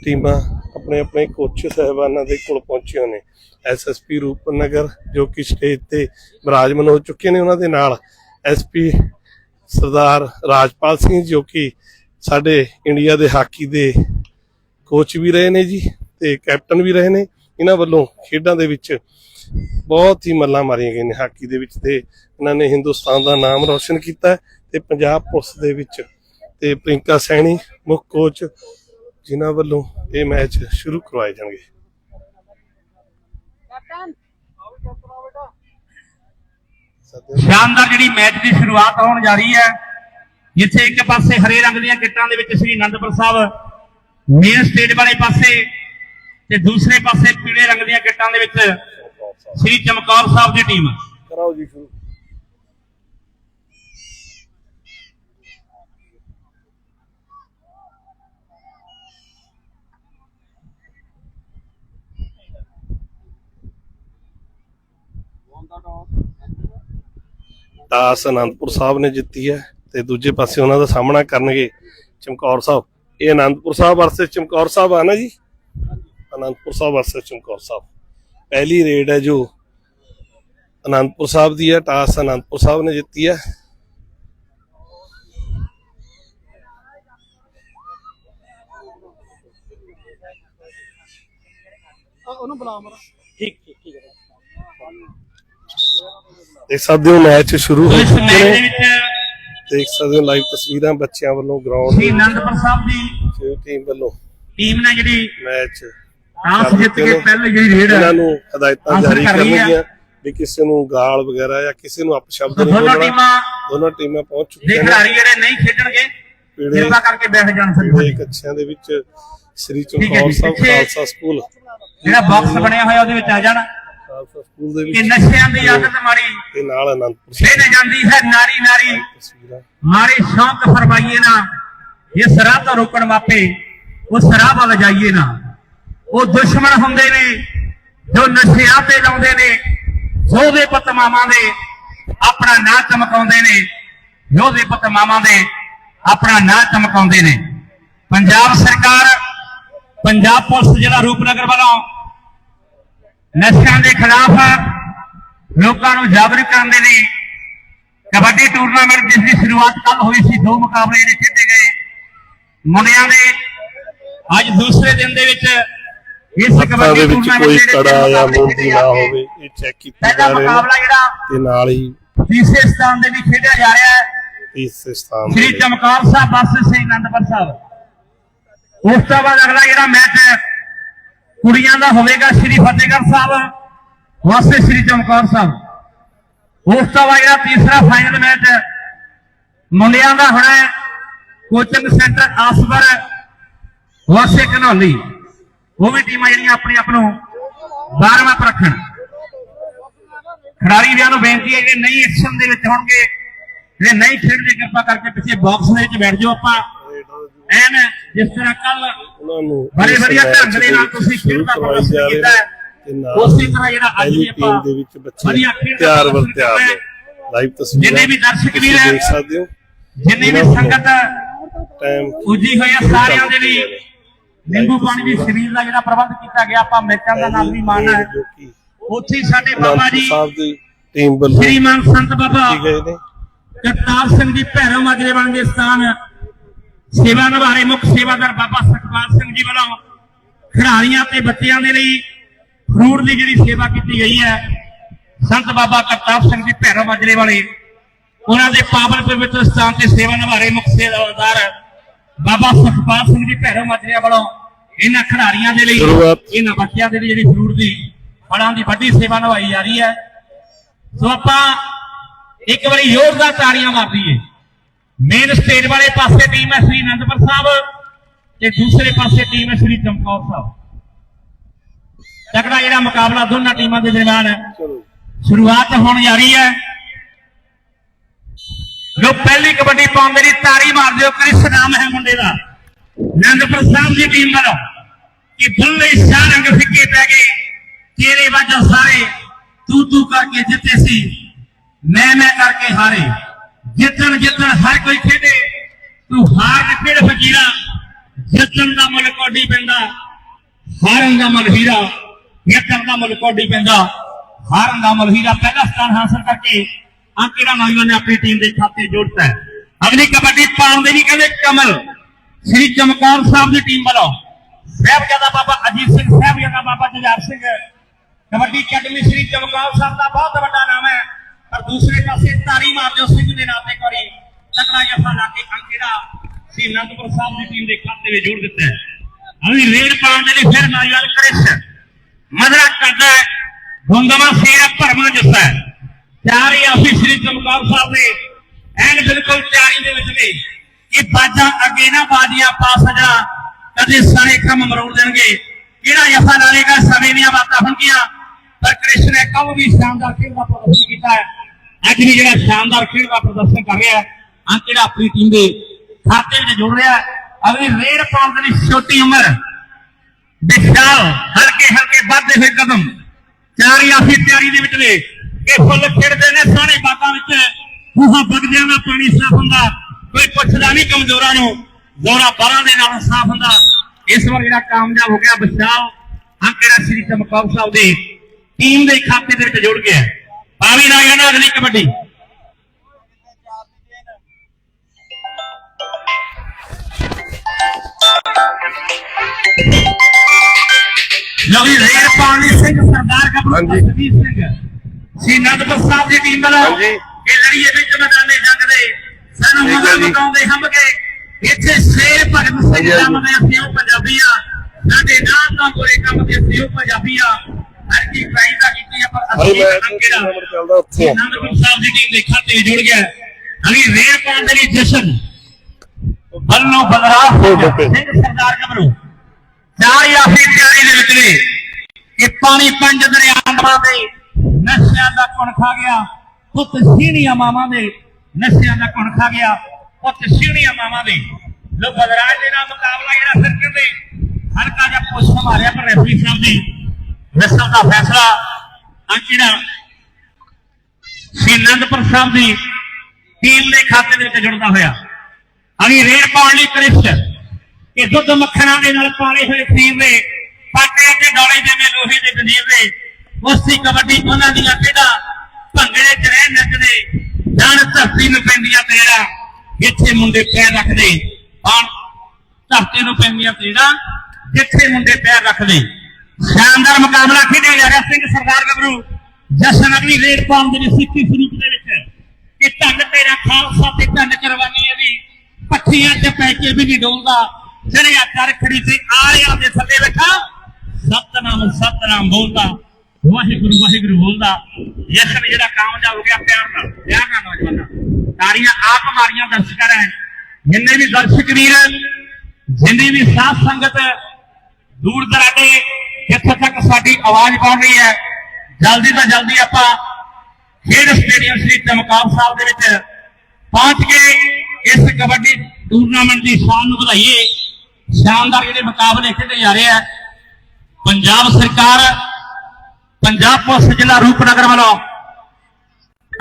ਟੀਮਾਂ, ਆਪਣੇ ਆਪਣੇ ਕੋਚ ਸਹਿਬਾਨਾਂ ਦੇ ਕੋਲ ਪਹੁੰਚੀਆਂ ਨੇ। ਐਸਐਸਪੀ ਰੂਪਨਗਰ, ਜੋ ਕਿ ਸਟੇਜ ਤੇ ਵਿਰਾਜਮਾਨ ਹੋ ਚੁੱਕੇ ਨੇ ਉਹਨਾਂ ਦੇ ਨਾਲ ਐਸਪੀ ਸਰਦਾਰ ਰਾਜਪਾਲ ਸਿੰਘ ਜੋ ਕਿ ਸਾਡੇ ਇੰਡੀਆ ਦੇ ਹਾਕੀ ਦੇ ਕੋਚ ਵੀ ਰਹੇ ਨੇ ਜੀ ਤੇ ਕੈਪਟਨ ਵੀ ਰਹੇ ਨੇ। ਇਹਨਾਂ ਵੱਲੋਂ ਖੇਡਾਂ ਦੇ ਵਿੱਚ ਬਹੁਤ ਹੀ ਮੱਲਾਂ ਮਾਰੀਆਂ ਗਈਆਂ ਨੇ ਹਾਕੀ ਦੇ ਵਿੱਚ ਤੇ ਇਹਨਾਂ ਨੇ ਹਿੰਦੁਸਤਾਨ ਦਾ ਨਾਮ ਰੌਸ਼ਨ ਕੀਤਾ ਹੈ ਤੇ ਪੰਜਾਬ ਪੁਲਿਸ ਦੇ ਵਿੱਚ ਤੇ ਪ੍ਰਿੰਕਾ ਸੈਣੀ ਮੁੱਖ ਕੋਚ ਜਿਨ੍ਹਾਂ ਵੱਲੋਂ ਇਹ ਮੈਚ ਸ਼ੁਰੂ ਕਰਵਾਏ ਜਾਣਗੇ। ਸ਼ਾਨਦਾਰ ਜਿਹੜੀ ਮੈਚ ਦੀ ਸ਼ੁਰੂਆਤ ਹੋਣ ਜਾ ਰਹੀ ਹੈ ਜਿੱਥੇ ਇੱਕ ਪਾਸੇ ਹਰੇ ਰੰਗ ਦੀਆਂ ਕਿੱਟਾਂ ਦੇ ਵਿੱਚ ਸ੍ਰੀ ਅਨੰਦਪੁਰ ਸਾਹਿਬ ਮੇਨ ਸਟੇਜ ਵਾਲੇ ਪਾਸੇ ਤੇ ਦੂਸਰੇ ਪਾਸੇ ਪੀਲੇ ਰੰਗ ਦੀਆਂ ਕਿੱਟਾਂ ਦੇ ਵਿੱਚ ਸ੍ਰੀ ਚਮਕੌਰ ਸਾਹਿਬ ਦੀ ਟੀਮ ਕਰਾਓ ਜੀ ਸ਼ੁਰੂ। ਟਾਸ ਅਨੰਦਪੁਰ ਸਾਹਿਬ ਨੇ ਜਿੱਤੀ ਹੈ ਤੇ ਦੂਜੇ ਪਾਸੇ ਉਹਨਾਂ ਦਾ ਸਾਹਮਣਾ ਕਰਨਗੇ ਚਮਕੌਰ ਸਾਹਿਬ। ਇਹ ਅਨੰਦਪੁਰ ਸਾਹਿਬ ਵਰਸਸ ਚਮਕੌਰ ਸਾਹਿਬ ਆ ਨਾ ਜੀ? ਅਨੰਦਪੁਰ ਸਾਹਿਬ ਵਰਸਸ ਚਮਕੌਰ ਸਾਹਿਬ। ਪਹਿਲੀ ਰੇਡ ਹੈ ਜੋ ਅਨੰਦਪੁਰ ਸਾਹਿਬ ਦੀ ਹੈ ਟਾਸ ਅਨੰਦਪੁਰ ਸਾਹਿਬ ਨੇ ਜਿੱਤੀ ਹੈ। ਦੇਖ ਸਕਦੇ ਹੋ ਮੈਚ ਸ਼ੁਰੂ ਹੋ ਚੁੱਕੇ ਦੇ ਨੇ ਦੇਖ ਸਕਦੇ ਹੋ ਲਾਈਵ ਤਸਵੀਰਾਂ ਬੱਚਿਆਂ ਵੱਲੋਂ ਗਰਾਊਂਡ ਸ੍ਰੀ ਅਨੰਦਪੁਰ ਸਾਹਿਬ ਦੀ ਦੇ ਟੀਮ ਵੱਲੋਂ। ਟੀਮ ਨੇ ਜਿਹੜੀ ਮੈਚ ਟਾਸ ਜਿੱਤ ਕੇ ਪਹਿਲੀ ਜਿਹੜੀ ਰੇਡ ਇਹਨਾਂ ਨੂੰ ਹਦਾਇਤਾਂ ਜਾਰੀ ਕਰ ਲਈ ਹੈ। ਕਰਨਗੀਆਂ ਵੀ ਕਿਸੇ ਨੂੰ ਗਾਲ ਵਗੈਰਾ ਜਾਂ ਕਿਸੇ ਨੂੰ ਅਪਸ਼ਬਦ ਨਹੀਂ ਦੋਨੋਂ ਬੋਲਣਾ। ਟੀਮਾਂ ਦੋਨੋਂ ਟੀਮਾਂ ਪਹੁੰਚ ਦੇ ਚੁੱਕੀਆਂ ਨੇ। ਖਿਡਾਰੀ ਜਿਹੜੇ ਨਹੀਂ ਖੇਡਣਗੇ ਪੀੜੇ ਕਰਕੇ ਬੈਠ ਜਾਣ ਫਿਰ ਕੱਛਿਆਂ ਦੇ ਵਿੱਚ ਸ੍ਰੀ ਜੀ, ਸਾਹਿਬ ਖਾਲਸਾ ਸਕੂਲ। ਜਿਹੜਾ ਬਾਕਸ ਬਣਿਆ ਹੋਇਆ ਉਹਦੇ ਵਿੱਚ ਆ ਜਾਣ। ਖਾਲਸਾ ਸਕੂਲ ਦੇ ਕਿ ਵਿੱਚ। ਨਸ਼ਿਆਂ ਦੀ ਆਦਤ ਮਾਰੀ ਤੇ ਨਾਲ ਅਨੰਦਪੁਰ ਸਾਹਿਬ ਖੇਡ ਜਾਂਦੀ ਹੈ ਨਾਰੀ ਨਾਰੀ। ਤਸਵੀਰਾਂ ਮਾਰੇ ਸ਼ੌਕ ਫਰਮਾਈਏ ਨਾ। ਇਸ ਰਾਹ ਤੋਂ ਰੋਕਣ ਵਾਪੇ ਉਸ ਰਾਹ ਵੱਲ ਜਾਈਏ ਨਾ। ਉਹ ਦੁਸ਼ਮਣ ਹੁੰਦੇ ਨੇ ਜੋ ਨਸ਼ਿਆਂ ਤੇ ਲਾਉਂਦੇ ਨੇ ਯੋਧੇ ਪੁੱਤ ਮਾਵਾਂ ਦੇ ਆਪਣਾ ਨਾਂ ਚਮਕਾਉਂਦੇ ਨੇ। ਯੋਧੇ ਪੁੱਤ ਮਾਵਾਂ ਦੇ ਆਪਣਾ ਨਾਂ ਚਮਕਾਉਂਦੇ ਨੇ। ਪੰਜਾਬ ਸਰਕਾਰ ਪੰਜਾਬ ਪੁਲਿਸ ਜਿਹੜਾ ਰੂਪਨਗਰ ਵੱਲੋਂ ਨਸ਼ਿਆਂ ਦੇ ਖਿਲਾਫ ਲੋਕਾਂ ਨੂੰ ਜਾਗਰੂਕ ਕਰਨ ਦੇ ਲਈ ਕਬੱਡੀ ਟੂਰਨਾਮੈਂਟ ਜਿਸ ਦੀ ਸ਼ੁਰੂਆਤ ਕੱਲ ਹੋਈ ਸੀ ਦੋ ਮੁਕਾਬਲੇ ਜਿਹੜੇ ਖੇਡੇ ਗਏ। ਮੁੰਡਿਆਂ ਦੇ ਅੱਜ ਦੂਸਰੇ ਦਿਨ ਦੇ ਵਿੱਚ ਇਸ ਕਬੱਡੀ ਵਿੱਚ ਕੋਈ ਕੜਾ ਜਾਂ ਖੇਡੇ ਨਾ। ਹੋਵੇ ਇਹ ਚੈੱਕ ਕੀਤੇ ਜਾ ਰਹੇ ਨੇ ਜਿਹੜਾ ਤੇ ਨਾਲ ਹੀ ਤੀਸਰੇ ਸਥਾਨ ਦੇ ਲਈ ਖੇਡਿਆ ਜਾ ਰਿਹਾ ਹੈ। ਇਸ ਸਥਾਨ ਸ੍ਰੀ ਚਮਕੌਰ ਸਾਹਿਬ ਵਰਸਸ ਸ੍ਰੀ ਅਨੰਦਪੁਰ ਸਾਹਿਬ। ਉਸ ਤੋਂ ਬਾਅਦ ਅਗਲਾ ਜਿਹੜਾ ਮੈਚ ਹੈ ਕੁੜੀਆਂ ਦਾ ਹੋਵੇਗਾ ਸ੍ਰੀ ਫਤਿਹਗੜ੍ਹ ਸਾਹਿਬ ਵਾਸਤੇ ਸ੍ਰੀ ਚਮਕੌਰ ਸਾਹਿਬ। ਉਸ ਤੋਂ ਬਾਅਦ ਜਿਹੜਾ ਤੀਸਰਾ ਫਾਈਨਲ ਮੈਚ ਮੁੰਡਿਆਂ ਦਾ ਹੋਣਾ ਹੈ ਕੋਚਿੰਗ ਸੈਂਟਰ ਆਸਵਰ ਵਾਸੇ ਕਨੌਲੀ ਉਹ ਵੀ ਟੀਮਾਂ ਜਿਹੜੀਆਂ ਆਪਣੇ ਆਪ ਨੂੰ 12ਵਾਂ ਪਰ ਰੱਖਣ। ਖਿਡਾਰੀ ਵੀਰਾਂ ਨੂੰ ਬੇਨਤੀ ਹੈ ਕਿ ਨਹੀਂ ਐਕਸ਼ਨ ਦੇ ਵਿੱਚ ਹੋਣਗੇ, ਜੇ ਨਹੀਂ ਖੇਡਦੇ, ਕਿਰਪਾ ਕਰਕੇ ਪਿੱਛੇ ਬਾਕਸ ਦੇ ਵਿੱਚ ਬੈਠ ਜਾਓ ਆਪਾਂ। ਐਨ ਜਿਸ ਤਰ੍ਹਾਂ ਕੱਲ ਉਹਨਾਂ ਨੂੰ ਬੜੇ ਵਧੀਆ ਢੰਗ ਦੇ ਨਾਲ ਤੁਸੀਂ ਖੇਡ ਦਾ ਪ੍ਰਦਰਸ਼ਨ ਕੀਤਾ ਉਸੇ ਤਰ੍ਹਾਂ ਜਿਹੜਾ ਅੱਜ ਵੀ ਆਪਾਂ ਦੇ ਵਿੱਚ ਬੱਚੇ ਤਿਆਰ ਵਰ ਤਿਆਰ ਲਾਈਵ ਤਸਵੀਰਾਂ ਜਿੰਨੇ ਵੀ ਦਰਸ਼ਕ ਹੈ, ਦੇਖ ਸਕਦੇ ਹੋ। ਜਿੰਨੇ ਵੀ ਸੰਗਤ ਟਾਈਮ ਪੂਜੀ ਹੋਈ ਹੈ ਸਾਰਿਆਂ ਦੇ ਲਈ। ਨਿੰਬੂ ਪਾਣੀ ਦੀ ਸਰੀਰ ਦਾ ਜਿਹੜਾ ਪ੍ਰਬੰਧ ਕੀਤਾ ਗਿਆ ਆਪਾਂ ਮੈਚਾਂ ਦਾ ਨਾਮ ਵੀ ਮਾਣਨਾ ਹੈ। ਉੱਥੇ ਸਾਡੇ ਬਾਬਾ ਜੀ ਸਾਹਿਬ ਦੀ ਟੀਮ ਵੱਲੋਂ ਸ੍ਰੀਮਾਨ ਸੰਤ ਬਾਬਾ ਕਰਤਾਰ ਸਿੰਘ ਜੀ ਭੈਰੋ ਮਾਜਰੇ ਬਣ ਦੇ ਸਥਾਨ ਸੇਵਾ ਨਿਭਾਰੇ ਮੁੱਖ ਸੇਵਾਦਾਰ ਬਾਬਾ ਸਤਪਾਲ ਸਿੰਘ ਜੀ ਵੱਲੋਂ ਖਿਡਾਰੀਆਂ ਤੇ ਬੱਚਿਆਂ ਦੇ ਲਈ ਫਰੂਟ ਦੀ ਜਿਹੜੀ ਸੇਵਾ ਕੀਤੀ ਗਈ ਹੈ ਸੰਤ ਬਾਬਾ ਕਰਤਾਰ ਸਿੰਘ ਜੀ ਭੈਰੋ ਮਾਜਰੇ ਵਾਲੇ ਉਹਨਾਂ ਦੇ ਪਾਵਨ ਪਵਿੱਤਰ ਸਥਾਨ ਤੇ ਸੇਵਾ ਨਿਭਾਰੇ ਮੁੱਖ ਸੇਵਾਦਾਰ ਬਾਬਾ ਸਤਪਾਲ ਸਿੰਘ ਜੀ ਭੈਰੋ ਮਾਜਰੇ ਵੱਲੋਂ ਇਹਨਾਂ ਖਿਡਾਰੀਆਂ ਦੇ ਲਈ। ਇਹਨਾਂ ਬੱਚਿਆਂ ਦੇ ਲਈ ਜਿਹੜੀ ਫਰੂਟ ਦੀ ਫਲਾਂ ਦੀ ਵੱਡੀ ਸੇਵਾ ਨਿਭਾਈ ਜਾ ਰਹੀ ਹੈ ਸੋ ਆਪਾਂ ਇੱਕ ਵਾਰੀ ਜ਼ੋਰਦਾਰ ਤਾੜੀਆਂ ਮਾਰ ਦਈਏ ਮੇਨ ਸਟੇਜ ਵਾਲੇ ਪਾਸੇ ਟੀਮ ਹੈ ਸ੍ਰੀ ਅਨੰਦਪੁਰ ਸਾਹਿਬ ਤੇ ਦੂਸਰੇ ਪਾਸੇ ਟੀਮ ਹੈ ਸ੍ਰੀ ਚਮਕੌਰ ਸਾਹਿਬ। ਤਕੜਾ ਜਿਹੜਾ ਮੁਕਾਬਲਾ ਦੋਨਾਂ ਟੀਮਾਂ ਦੇ ਦਰਮਿਆਨ ਹੈ। ਸ਼ੁਰੂਆਤ ਹੋਣ ਜਾ ਰਹੀ ਹੈ। ਲੋ ਪਹਿਲੀ ਕਬੱਡੀ ਪਾਉਣ ਦੇ ਤਾੜੀ ਮਾਰ ਦਿਓ ਕ੍ਰਿਸ਼ ਨਾਮ ਹੈ ਮੁੰਡੇ ਦਾ। ਅਨੰਦਪੁਰ ਸਾਹਿਬ ਦੀ ਟੀਮ ਵੱਲੋਂ ਕਿ ਬੁੱਲੇ ਸ਼ਾਹ ਰੰਗ ਫਿੱਕੇ ਪੈ ਗਏ। ਤੇਰੇ ਵਜ੍ਹਾ ਸਾਰੇ ਤੂੰ ਤੂੰ ਕਰਕੇ ਜਿੱਤੇ ਸੀ। ਮੈਂ ਮੈਂ ਕਰਕੇ ਹਾਰੇ। ਜਿੱਤਣ ਜਿੱਤਣ ਹਰ ਕੋਈ ਖੇਡੇ, ਤੂੰ ਹਾਰ ਕੇ ਖੇਡ ਫਕੀਰਾ। ਜਿੱਤਣ ਦਾ ਮੁੱਲ ਕੋਡੀ ਪੈਂਦਾ, ਹਾਰਨ ਦਾ ਮੁੱਲ ਹੀਰਾ। ਜਿੱਤਣ ਦਾ ਮੁੱਲ ਕੋਡੀ ਪੈਂਦਾ, ਹਾਰਨ ਦਾ ਮੁੱਲ ਹੀਰਾ। ਪਹਿਲਾ ਸਥਾਨ ਹਾਸਲ ਕਰਕੇ ਅੰਕਿਰਾ ਨੌਜਵਾਨ ਨੇ ਆਪਣੀ ਟੀਮ ਦੇ ਖਾਤੇ ਜੋੜਤਾ ਅਗਲੀ ਕਬੱਡੀ ਪਾਉਣ ਦੇ ਲਈ ਕਹਿੰਦੇ ਕਮਲ, ਸ੍ਰੀ ਚਮਕੌਰ ਸਾਹਿਬ ਦੀ ਟੀਮ ਵੱਲੋਂ। ਸਾਹਿਬਜ਼ਾਦਾ ਬਾਬਾ ਅਜੀਤ ਸਿੰਘ, ਸਾਹਿਬਜ਼ਾਦਾ ਬਾਬਾ ਜੁਝਾਰ ਸਿੰਘ। ਕਬੱਡੀ ਅਕੈਡਮੀ ਸ੍ਰੀ ਚਮਕੌਰ ਸਾਹਿਬ ਦਾ ਬਹੁਤ ਵੱਡਾ ਨਾਮ ਹੈ। ਪਰ ਦੂਸਰੇ ਪਾਸੇ ਧਾਰੀ ਮਾਰਜੋ ਸਿੰਘ ਦੇ ਨਾਂ ਤੇ ਇੱਕ ਵਾਰੀ। ਤਕੜਾ ਜਫਾ ਲਾ ਕੇ ਅੰਕਿੜਾ ਸ੍ਰੀ ਅਨੰਦਪੁਰ ਸਾਹਿਬ ਦੀ ਟੀਮ ਦੇ ਖਾਤੇ ਵਿੱਚ ਜੋੜ ਦਿੱਤਾ ਅਭੀ ਰੇਡ ਪਾਉਣ ਦੇ ਲਈ ਫਿਰ ਨਾਰੀਵਾਲ ਕ੍ਰਿਸ਼ ਮਦਰਾ ਕਰਦਾ ਹੈ। ਸੇਰਾ ਭਰਮਾ ਜੱਸਾ ਹੈ। ਆਫੀ ਸ੍ਰੀ ਚਮਕੌਰ ਸਾਹਿਬ ਦੇ। ਐਨ ਬਿਲਕੁਲ ਤਿਆਰੀ ਦੇ ਵਿੱਚ ਨੇ। ਕਿ ਬਾਜਾਂ ਅੱਗੇ ਨਾ ਬਾਜੀਆਂ ਪਾ ਸਜਣਾ ਕਦੇ ਸਾਰੇ ਕੰਮ ਮਰੋੜ ਦੇਣਗੇ। ਕਿਹੜਾ ਜਫਾ ਲਾਏਗਾ ਸਮੇਂ ਦੀਆਂ ਬਾਤਾਂ ਹੋਣਗੀਆਂ ਪਰ ਕ੍ਰਿਸ਼ਨ ਨੇ ਕਦੋਂ ਵੀ ਸ਼ਾਨਦਾਰ ਖੇਡ ਦਾ ਪ੍ਰਦਰਸ਼ਨ ਕੀਤਾ ਹੈ। ਅੱਜ ਵੀ ਜਿਹੜਾ ਸ਼ਾਨਦਾਰ ਖੇਡ ਦਾ ਪ੍ਰਦਰਸ਼ਨ ਕਰ ਰਿਹਾ ਹੈ ਆ ਆਪਣੀ ਟੀਮ ਦੇ ਖਾਤੇ ਵਿੱਚ ਜੁੜ ਰਿਹਾ ਅਗਲੀ ਰੇਡ ਪਾਉਣ ਦੇ ਲਈ ਛੋਟੀ ਉਮਰ, ਵਿਸ਼ਾਲ, ਹਲਕੇ ਹਲਕੇ ਵੱਧਦੇ ਹੋਏ ਕਦਮ ਚਾਰ ਆਫੀ ਤਿਆਰੀ ਦੇ ਵਿੱਚ ਇਹ ਫੁੱਲ ਖੇਡਦੇ ਨੇ ਸਾਰੇ ਬਾਗਾਂ ਵਿੱਚ, ਮੂੰਹਾਂ ਵਗਦਿਆਂ ਦਾ ਪਾਣੀ ਸਾਫ਼ ਹੁੰਦਾ, ਕੋਈ ਪੁੱਛਦਾ ਨਹੀਂ ਕਮਜ਼ੋਰਾਂ ਨੂੰ, ਜ਼ੋਰਾ ਬਾਰਾਂ ਦੇ ਨਾਲ ਸਾਫ਼ ਹੁੰਦਾ। ਇਸ ਵਾਰ ਜਿਹੜਾ ਕਾਮਯਾਬ ਹੋ ਗਿਆ ਵਿਸ਼ਾਲ ਅੰਕੜਾ ਸ੍ਰੀ ਚਮਕੌਰ ਸਾਹਿਬ ਦੀ ਟੀਮ ਦੇ ਖਾਤੇ ਦੇ ਵਿੱਚ ਜੁੜ ਗਿਆ ਪਾਵੀ ਜਾਣਾ ਅਗਲੀ ਕਬੱਡੀ ਲਵੀ ਰੇਰ ਪਾਣੀ ਸਿੰਘ ਸਰਦਾਰ ਹਾਂਜੀ। ਜਸਵੀਰ ਸਿੰਘ ਸ੍ਰੀ ਅਨੰਦਪੁਰ ਸਾਹਿਬ ਦੀ ਟੀਮ ਵੱਲੋਂ। ਇਹ ਲੜੀਏ ਵਿੱਚ ਮੈਦਾਨੇ ਜੰਗ ਦੇ ਸਾਨੂੰ ਠੀਕ ਹੈ ਮਗਰ ਜੀ। ਮਕਾਉਂਦੇ ਹੰਬ ਕੇ ਇੱਥੇ ਸ਼ੇਰ ਭਗਤ ਸਿੰਘ। ਨਾਮ ਦੇ ਅਸੀਂ ਪੰਜਾਬੀਆਂ ਸਾਡੇ ਨਾਮ ਤੋਂ ਕੋਲੇ ਕੰਮ ਦੇ ਅਸੀਂ ਪੰਜਾਬੀਆਂ ਹਰ ਕੀ ਪ੍ਰਾਈ ਦਾ ਕੀਤੀ ਆ ਪਰ ਅਸੀਂ ਅੰਕੜਾ ਨੰਬਰ ਚੱਲਦਾ ਉੱਥੇ। ਅਨੰਦਪੁਰ ਸਾਹਿਬ ਦੀ ਟੀਮ ਦੇ ਖਾਤੇ ਵਿੱਚ ਜੁੜ ਗਿਆ। ਅਗਲੀ ਰੇਰ ਪਾਉਣ ਦੇ ਲਈ ਜਸ਼ਨ। ਬੱਲੋ ਬਲਰਾਜ ਹੋ ਸਿੰਘ ਸਰਦਾਰ ਗੱਭਰੂ ਚਾਰ ਆਫੀ ਤਿਆਰੀ ਦੇ ਵਿੱਚ ਨੇ। ਕਿ ਪਾਣੀ ਪੰਜ ਦਰਿਆਵਾਂ ਦੇ ਨਸ਼ਿਆਂ ਦਾ ਕੁਣ ਖਾ ਗਿਆ। ਪੁੱਤ ਸੀਣੀਆਂ ਮਾਵਾਂ ਦੇ ਨਸ਼ਿਆਂ ਦਾ ਕੁਣ ਖਾ ਗਿਆ। ਪੁੱਤ ਸੀਣੀਆਂ ਮਾਵਾਂ ਦੇ। ਲੋ ਬਲਰਾਜ ਦੇ ਨਾਲ ਮੁਕਾਬਲਾ ਜਿਹੜਾ ਫਿਰ ਕਹਿੰਦੇ। ਹਲਕਾ ਜਿਹਾ ਪੁੱਛ ਮਾਰਿਆ ਪਰ ਰੈਫਰੀ ਸਾਹਿਬ ਨੇ। ਵਿਸਲ ਦਾ ਫੈਸਲਾ ਜਿਹੜਾ ਸ੍ਰੀ ਅਨੰਦਪੁਰ ਸਾਹਿਬ ਦੀ ਟੀਮ ਦੇ ਖਾਤੇ ਦੇ ਵਿੱਚ ਜੁੜਦਾ ਹੋਇਆ। ਅਗੀ ਰੇਡ ਪਾਉਣ ਲਈ ਕ੍ਰਿਸ਼ਟ ਕਿ ਦੁੱਧ ਮੱਖਣਾ ਦੇ ਨਾਲ ਪਾਲੇ ਹੋਏ ਖੀਰ ਦੇ ਪਾਟੇ ਤੇ ਡੋਲੇ ਦੇ ਲੋਹੇ ਦੇ ਜੰਜੀਰ ਦੇ। ਉਸਦੀ ਕਬੱਡੀ ਉਹਨਾਂ ਦੀਆਂ ਖੇਡਾਂ ਭੰਗੜੇ ਚ ਰਹਿ ਨੱਚਦੇ, ਜਾਣ ਧਰਤੀ ਨੂੰ ਪੈਂਦੀਆਂ ਤੇੜਾ, ਜਿੱਥੇ ਮੁੰਡੇ ਪੈਰ ਰੱਖਦੇ ਆਣ ਧਰਤੀ ਨੂੰ ਪੈਂਦੀਆਂ ਤੇੜਾ, ਜਿੱਥੇ ਮੁੰਡੇ ਪੈਰ ਰੱਖਦੇ। ਸ਼ਾਨਦਾਰ ਮੁਕਾਬਲਾ ਖੇਡਿਆ ਜਾ ਰਿਹਾ ਸਿੰਘ ਸਰਦਾਰ ਗੱਭਰੂ। ਜਸ਼ਨ ਅਗਲੀ ਰੇਡ ਪਾਉਣ ਦੇ ਲਈ ਸਿੱਖੀ ਸਰੂਪ ਦੇ ਵਿੱਚ। ਕਿ ਧੰਨ ਤੇਰਾ ਖਾਲਸਾ ਤੇ ਧੰਨ ਕੁਰਬਾਨੀ ਇਹਦੀ ਪੱਠੀਆਂ ਤੇ ਪੈ ਕੇ ਵੀ ਨਹੀਂ ਡੋਲਦਾ। ਚੜਿਆ ਕਰ ਖੜੀ ਤੇ ਆਲਿਆਂ ਦੇ ਥੱਲੇ ਬੈਠਾ, ਸਤਨਾਮ ਸਤਨਾਮ ਬੋਲਦਾ। ਵਾਹਿਗੁਰੂ ਵਾਹਿਗੁਰੂ ਬੋਲਦਾ। ਯਸ਼ਨ ਜਿਹੜਾ ਕਾਮਯਾਬ ਹੋ ਗਿਆ, ਪਿਆਰ ਨਾਲ ਪਿਆਰ ਨਾਲ ਨੌਜਵਾਨਾਂ। ਤਾਰੀਆਂ ਆਪ ਮਾਰੀਆਂ ਦਰਸ਼ਕਾਂ ਰਹਿਣ। ਜਿੰਨੇ ਵੀ ਦਰਸ਼ਕ ਵੀਰ, ਜਿੰਨੀ ਵੀ ਸਾਧ ਸੰਗਤ ਦੂਰ ਦਰਾਡੇ ਜਿੱਥੇ ਤੱਕ ਸਾਡੀ ਆਵਾਜ਼ ਪਹੁੰਚ ਰਹੀ ਹੈ, ਜਲਦੀ ਤੋਂ ਜਲਦੀ ਆਪਾਂ ਖੇਡ ਸਟੇਡੀਅਮ ਸ੍ਰੀ ਚਮਕੌਰ ਸਾਹਿਬ ਦੇ ਵਿੱਚ ਪਹੁੰਚ ਕੇ ਇਸ ਕਬੱਡੀ ਟੂਰਨਾਮੈਂਟ ਦੀ ਸ਼ਾਨ ਨੂੰ ਵਧਾਈਏ। ਸ਼ਾਨਦਾਰ ਜਿਹੜੇ ਮੁਕਾਬਲੇ ਖੇਡੇ ਜਾ ਰਹੇ ਆ, ਪੰਜਾਬ ਸਰਕਾਰ, ਪੰਜਾਬ ਪੁਲਿਸ ਜ਼ਿਲ੍ਹਾ ਰੂਪਨਗਰ ਵੱਲੋਂ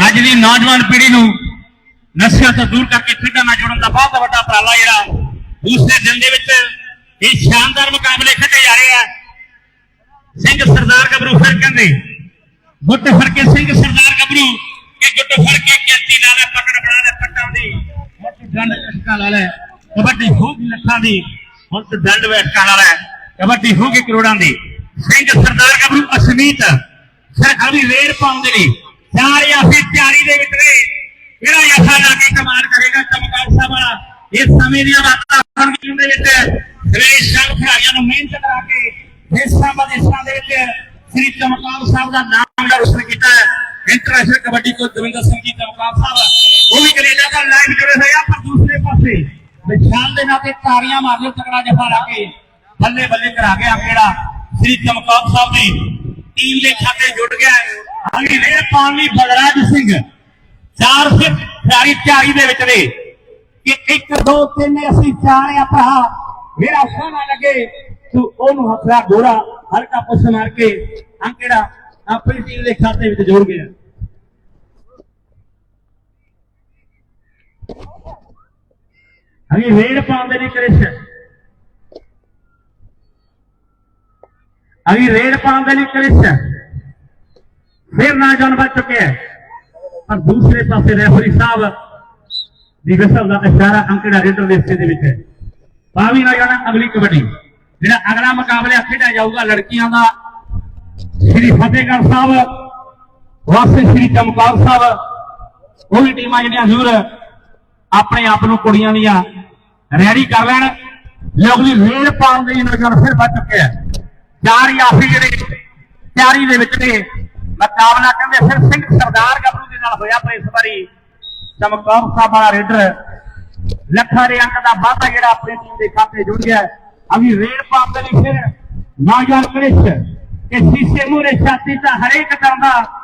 ਅੱਜ ਦੀ ਨੌਜਵਾਨ ਪੀੜ੍ਹੀ ਨੂੰ ਨਸ਼ਿਆਂ ਤੋਂ ਦੂਰ ਕਰਕੇ ਖੇਡਾਂ ਨਾਲ ਜੋੜਨ ਦਾ ਬਹੁਤ ਵੱਡਾ ਉਪਰਾਲਾ ਜਿਹੜਾ, ਦੂਸਰੇ ਦਿਨ ਦੇ ਵਿੱਚ ਇਹ ਸ਼ਾਨਦਾਰ ਮੁਕਾਬਲੇ ਖੇਡੇ ਜਾ ਰਹੇ ਆ। ਸਿੰਘ ਸਰਦਾਰ ਗੱਭਰੂ ਫਿਰ ਕਹਿੰਦੇ ਗੁੱਟ ਫੜ ਕੇ ਸਿੰਘ ਸਰਦਾਰ ਗੱਭਰੂ ਕਿ ਗੁੱਟ ਫੜ ਕੇ ਕੇਤੀ ਨਾਲ ਪਕੜ ਬਣਾ ਲੈ ਪੱਟਾਂ ਦੀ। ਹੁਣ ਡੰਡ ਲਟਕਾ ਲਾ ਲੈ, ਕਬੱਡੀ ਹੋ ਲੱਖਾਂ ਦੀ। ਹੁਣ ਤੂੰ ਡੰਡ ਵੇਟਕਾ ਲਾ ਲੈ, ਕਬੱਡੀ ਹੋ ਕਰੋੜਾਂ ਦੀ। ਸਿੰਘ ਸਰਦਾਰ ਗੱਭਰੂ ਅਸਮੀਤ ਫਿਰ ਅਭੀ ਰੇਡ ਪਾਉਂਦੇ ਨੇ ਚਾਰ ਆਫੀ ਤਿਆਰੀ ਦੇ ਵਿੱਚ ਨੇ। ਕਿਹੜਾ ਯਥਾ ਲਾ ਕੇ ਕਮਾਲ ਕਰੇਗਾ ਚਮਕੌਰ ਸਾਹਿਬ ਵਾਲਾ? ਇਸ ਸਮੇਂ ਦੀਆਂ ਬਾਤਾਂ ਹੁਣ ਦੇ ਵਿੱਚ ਸਵੇਰੇ ਸ਼ਾਮ ਖਿਡਾਰੀਆਂ ਨੂੰ ਮਿਹਨਤ ਕਰਾ ਕੇ ਦੇਸ਼ਾਂ ਵਿਦੇਸ਼ਾਂ ਦੇ ਵਿੱਚ ਸ੍ਰੀ ਚਮਕੌਰ ਸਾਹਿਬ ਦਾ ਨਾਮ ਦਾ ਰੋਸ਼ਨ ਕੀਤਾ ਹੈ। ਇੰਟਰਨੈਸ਼ਨਲ ਕਬੱਡੀ ਕੋਚ ਦਵਿੰਦਰ ਸਿੰਘ ਜੀ ਚਮਕੌਰ ਸਾਹਿਬ, ਉਹ ਵੀ ਕੈਨੇਡਾ ਦਾ ਲਾਈਵ ਜੁੜੇ ਹੋਏ ਆ, ਪਰ ਦੂਸਰੇ ਪਾਸੇ ਵਿਸ਼ਾਲ ਦੇ ਨਾਂ ਤੇ ਤਾਰੀਆਂ ਮਾਰ ਲਿਓ ਤਕੜਾ ਜਫਾ ਲਾ ਕੇ ਬੱਲੇ ਬੱਲੇ ਕਰਾ ਗਿਆ ਕਿਹੜਾ? ਸ੍ਰੀ ਚਮਕੌਰ ਸਾਹਿਬ ਦੀ ਟੀਮ ਦੇ ਖਾਤੇ ਜੁੜ ਗਿਆ ਅਗਲੀ ਰੇਡ ਪਾਉਣ ਲਈ ਬਲਰਾਜ ਸਿੰਘ, ਚਾਰ ਸਿਰ ਖਿਡਾਰੀ ਤਿਆਰੀ ਦੇ ਵਿੱਚ ਨੇ। ਕਿ 1 2 3 ਅਸੀਂ ਚਾਰ ਆ ਭਰਾ। ਮੇਰਾ ਸੋਨਾ ਲੱਗੇ। ਉਹਨੂੰ ਹੱਥਾ ਗੋਰਾ, ਹਲਕਾ ਪੁੱਛ ਮਾਰ ਕੇ ਅੰਕੜਾ ਆਪਣੀ ਟੀਮ ਦੇ ਖਾਤੇ ਵਿੱਚ ਜੋੜ ਗਿਆ। ਅਗੇ ਰੇਡ ਪਾਉਂਦੇ ਨੇ ਕ੍ਰਿਸ਼ ਅਗੇ ਰੇਡ ਪਾਉਂਦੇ ਨੇ ਕ੍ਰਿਸ਼ ਫਿਰ ਨਾ ਜਾਣ ਬਚ ਚੁੱਕਿਆ। ਹੈ ਪਰ ਦੂਸਰੇ ਪਾਸੇ ਰੈਫਰੀ ਸਾਹਿਬ ਦੀ ਵਿਸਲ ਦਾ ਇਸ਼ਾਰਾ ਅੰਕੜਾ ਰੇਡਰ ਦੇ ਹਿੱਸੇ ਦੇ ਵਿੱਚ ਹੈ। ਪਾਵੀ ਨਾ ਜਾਣਾ ਅਗਲੀ ਕਬੱਡੀ। ਜਿਹੜਾ ਅਗਲਾ ਮੁਕਾਬਲਾ ਖੇਡਿਆ ਜਾਊਗਾ ਲੜਕੀਆਂ ਦਾ, ਸ੍ਰੀ ਫਤਿਹਗੜ੍ਹ ਸਾਹਿਬ ਵਾਸਤੇ ਸ੍ਰੀ ਚਮਕੌਰ ਸਾਹਿਬ। ਉਹ ਵੀ ਟੀਮਾਂ ਜਿਹੜੀਆਂ ਜ਼ਰੂਰ ਆਪਣੇ ਆਪ ਨੂੰ ਕੁੜੀਆਂ ਦੀਆਂ ਰੈਡੀ ਕਰ ਲੈਣ। ਲੋਕਲੀ ਰੇਲ ਪਾਉਣ ਦੇ ਨਜ਼ਰ ਫਿਰ ਵੱਜ ਚੁੱਕੇ ਚਾਰ ਯਾਫੀ ਜਿਹੜੇ ਤਿਆਰੀ ਦੇ ਵਿੱਚ ਨੇ। ਮੁਕਾਬਲਾ ਕਹਿੰਦੇ ਫਿਰ ਸਿੰਘ ਸਰਦਾਰ ਗੱਭਰੂ ਦੇ ਨਾਲ ਹੋਇਆ ਪਰ ਇਸ ਵਾਰੀ ਚਮਕੌਰ ਸਾਹਿਬ ਵਾਲਾ ਰੇਡਰ ਲੱਖਾਂ ਦੇ ਅੰਕ ਦਾ ਵਾਧਾ ਜਿਹੜਾ ਆਪਣੀ ਟੀਮ ਦੇ ਖਾਤੇ ਜੁੜ ਗਿਆ ਅਭੀ ਰੇਡ ਪਾਉਣ ਦੇ ਲਈ ਫਿਰ ਨੌਜਵਾਨ ਕ੍ਰਿਸ਼ ਕਿ ਸੀਸੇ ਮੂਰੇ ਛਾਤੀ ਤਾਂ ਹਰੇਕ ਤਰ੍ਹਾਂ ਦਾ